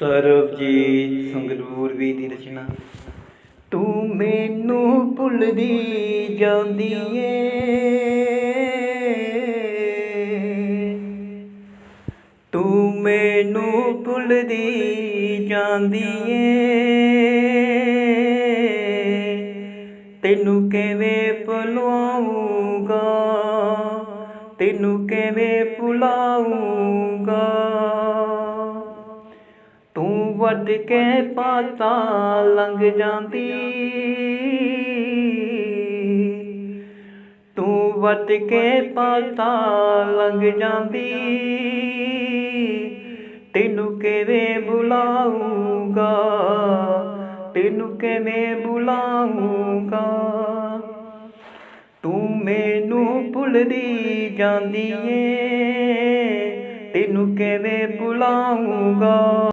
ਸਰਬਜੀਤ ਸੰਗਰੂਰ ਵੀ ਦੀ ਰਚਨਾ। ਤੂੰ ਮੈਨੂੰ ਭੁੱਲਦੀ ਜਾਂਦੀ ਏ। ਤੂੰ ਮੈਨੂੰ ਭੁੱਲਦੀ ਜਾਂਦੀ ਏ। ਤੈਨੂੰ ਕਿਵੇਂ ਭੁਲਾਉਂਗਾ ਤੈਨੂੰ ਕਿਵੇਂ ਭੁਲਾਉਂਗਾ ਤੂੰ ਕੇ ਪਾਤਾ ਲੰਘ ਜਾਂਦੀ। ਤੂੰ ਵੱਡ ਕੇ ਪਾਤਾ ਲੰਘ ਜਾਂਦੀ। ਤੈਨੂੰ ਕਿਵੇਂ ਬੁਲਾਉਂਗਾ ਤੈਨੂੰ ਕਿਵੇਂ ਬੁਲਾਉਂਗਾ ਤੂੰ ਮੈਨੂੰ ਭੁੱਲਦੀ ਜਾਂਦੀ ਏ। ਤੈਨੂੰ ਕਿਵੇਂ ਭੁਲਾਉਂਗਾ